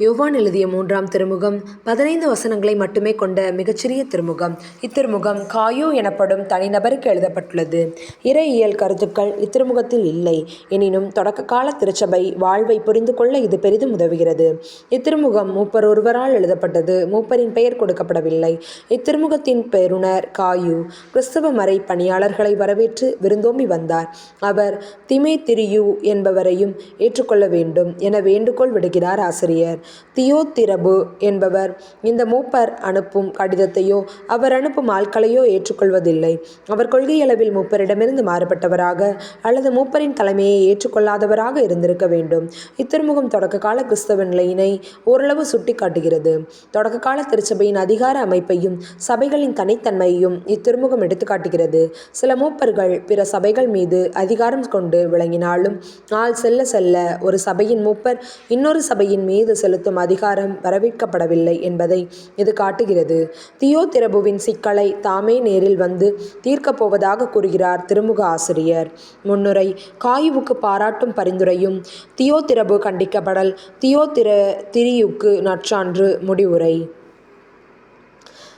யோவான் எழுதிய மூன்றாம் திருமுகம் பதினைந்து வசனங்களை மட்டுமே கொண்ட மிகச்சிறிய திருமுகம். இத்திருமுகம் காயோ எனப்படும் தனிநபருக்கு எழுதப்பட்டுள்ளது. இறையியல் கருத்துக்கள் இத்திருமுகத்தில் இல்லை. எனினும் தொடக்க கால திருச்சபை வாழ்வை புரிந்து கொள்ள இது பெரிதும் உதவுகிறது. இத்திருமுகம் மூப்பர் ஒருவரால் எழுதப்பட்டது. மூப்பரின் பெயர் கொடுக்கப்படவில்லை. இத்திருமுகத்தின் பெறுநர் காயு. கிறிஸ்தவ மறை பணியாளர்களை வரவேற்று விருந்தோம்பி வந்தார். அவர் திமே திரியு என்பவரையும் ஏற்றுக்கொள்ள வேண்டும் என வேண்டுகோள் விடுகிறார் ஆசிரியர். தியோத்திரபு என்பவர். இந்த மூப்பர் அனுப்பும் கடிதத்தையோ அவர் அனுப்பும் ஆட்களையோ ஏற்றுக்கொள்வதில்லை. அவர் கொள்கையளவில் மூப்பரிடமிருந்து மாறுபட்டவராக அல்லது மூப்பரின் தலைமையை ஏற்றுக்கொள்ளாதவராக இருந்திருக்க வேண்டும். இத்திருமுகம் தொடக்க கால கிறிஸ்தவ நிலையினை ஓரளவு சுட்டிக்காட்டுகிறது. தொடக்க கால திருச்சபையின் அதிகார அமைப்பையும் சபைகளின் தனித்தன்மையையும் இத்திருமுகம் எடுத்துக்காட்டுகிறது. சில மூப்பர்கள் பிற சபைகள் மீது அதிகாரம் கொண்டு விளங்கினாலும் நாள் செல்ல செல்ல ஒரு சபையின் மூப்பர் இன்னொரு சபையின் மீது செல்ல செலுத்தும் அதிகாரம் வரவேற்கப்படவில்லை என்பதை இது காட்டுகிறது. தியோதிரபுவின் சிக்கலை தாமே நேரில் வந்து தீர்க்கப் போவதாக கூறுகிறார் திருமுக ஆசிரியர். முன்னுரை காயுவுக்கு பாராட்டும் பரிந்துரையும் தியோதிரபு கண்டிக்கப்படல் தியோதிர திரியுக்கு நற்சான்று முடிவுரை.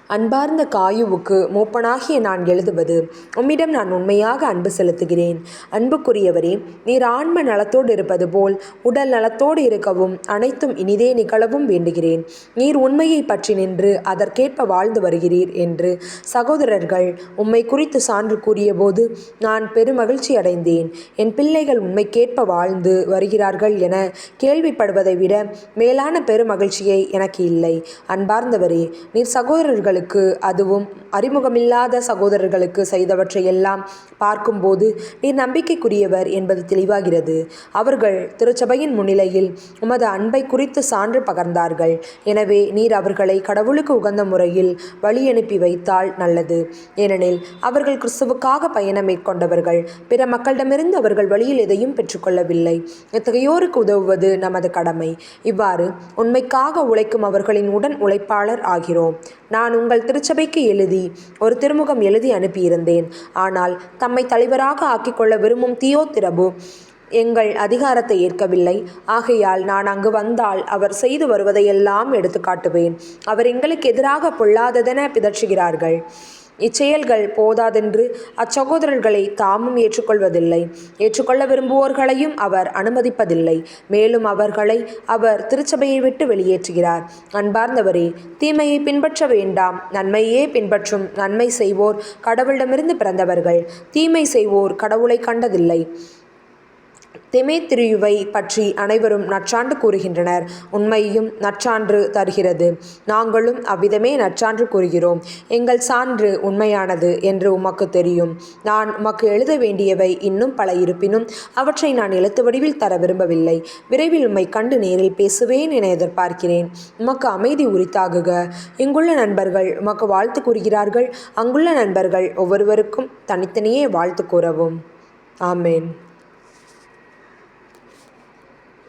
அன்பார்ந்த காயுவுக்கு மூப்பனாகிய நான் எழுதுவது உம்மிடம் நான் உண்மையாக அன்பு செலுத்துகிறேன். அன்புக்குரியவரே நீர் ஆன்ம நலத்தோடு இருப்பது போல் உடல் நலத்தோடு இருக்கவும் அனைத்தும் இனிதே நிகழவும் வேண்டுகிறேன். நீர் உண்மையை பற்றி நின்று அதற்கேற்ப வாழ்ந்து வருகிறீர் என்று சகோதரர்கள் உம்மை குறித்து சான்று கூறியபோது நான் பெருமகிழ்ச்சி அடைந்தேன். என் பிள்ளைகள் உண்மைக்கேற்ப வாழ்ந்து வருகிறார்கள் என கேள்விப்படுவதை விட மேலான பெருமகிழ்ச்சியை எனக்கு இல்லை. அன்பார்ந்தவரே நீர் சகோதரர்கள் சகோதரர்களுக்கு அதுவும் அறிமுகமில்லாத சகோதரர்களுக்கு செய்தவற்றை எல்லாம் பார்க்கும்போது நீர் நம்பிக்கைக்குரியவர் என்பது தெளிவாகிறது. அவர்கள் திருச்சபையின் முன்னிலையில் உமது அன்பை குறித்து சான்று பகர்ந்தார்கள். எனவே நீர் அவர்களை கடவுளுக்கு உகந்த முறையில் வழி அனுப்பி வைத்தால் நல்லது. ஏனெனில் அவர்கள் கிறிஸ்துவுக்காக பயணம் மேற்கொண்டவர்கள் பிற மக்களிடமிருந்து அவர்கள் வழியில் எதையும் பெற்றுக்கொள்ளவில்லை. இத்தகையோருக்கு உதவுவது நமது கடமை? இவ்வாறு உண்மைக்காக உழைக்கும் அவர்களின் உடன் உழைப்பாளர் ஆகிறோம். நான் உங்கள் திருச்சபைக்கு எழுதி ஒரு திருமுகம் எழுதி அனுப்பியிருந்தேன். ஆனால் தம்மை தலைவராக ஆக்கிக்கொள்ள விரும்பும் தியோ திரபு எங்கள் அதிகாரத்தை ஏற்கவில்லை. ஆகையால் நான் அங்கு வந்தால் அவர் செய்து வருவதையெல்லாம் எடுத்து காட்டுவேன் அவர் எங்களுக்கு எதிராக பொல்லாததென பிதற்றுகிறார்கள். இச்செயல்கள் போதாதென்று அச்சகோதரர்களை தாமும் ஏற்றுக்கொள்வதில்லை. ஏற்றுக்கொள்ள விரும்புவோர்களையும் அவர் அனுமதிப்பதில்லை. மேலும் அவர்களை அவர் திருச்சபையை விட்டு வெளியேற்றுகிறார். அன்பார்ந்தவரே தீமையை பின்பற்ற வேண்டாம். நன்மையே பின்பற்றும். நன்மை செய்வோர் கடவுளிடமிருந்து பிறந்தவர்கள். தீமை செய்வோர் கடவுளை கண்டதில்லை. தெமேத்திரியுவை பற்றி அனைவரும் நற்சான்று கூறுகின்றனர். உண்மையும் நற்சான்று தருகிறது. நாங்களும் அவ்விதமே நற்சான்று கூறுகிறோம். எங்கள் சான்று உண்மையானது என்று உமக்கு தெரியும். நான் உமக்கு எழுத வேண்டியவை இன்னும் பல இருப்பினும் அவற்றை நான் எழுத்து வடிவில் தர விரும்பவில்லை. விரைவில் உம்மை கண்டு நேரில் பேசுவேன் என எதிர்பார்க்கிறேன். உமக்கு அமைதி உரித்தாகுக. இங்குள்ள நண்பர்கள் உமக்கு வாழ்த்து கூறுகிறார்கள். அங்குள்ள நண்பர்கள் ஒவ்வொருவருக்கும் தனித்தனியே வாழ்த்து கூறவும். ஆமேன்.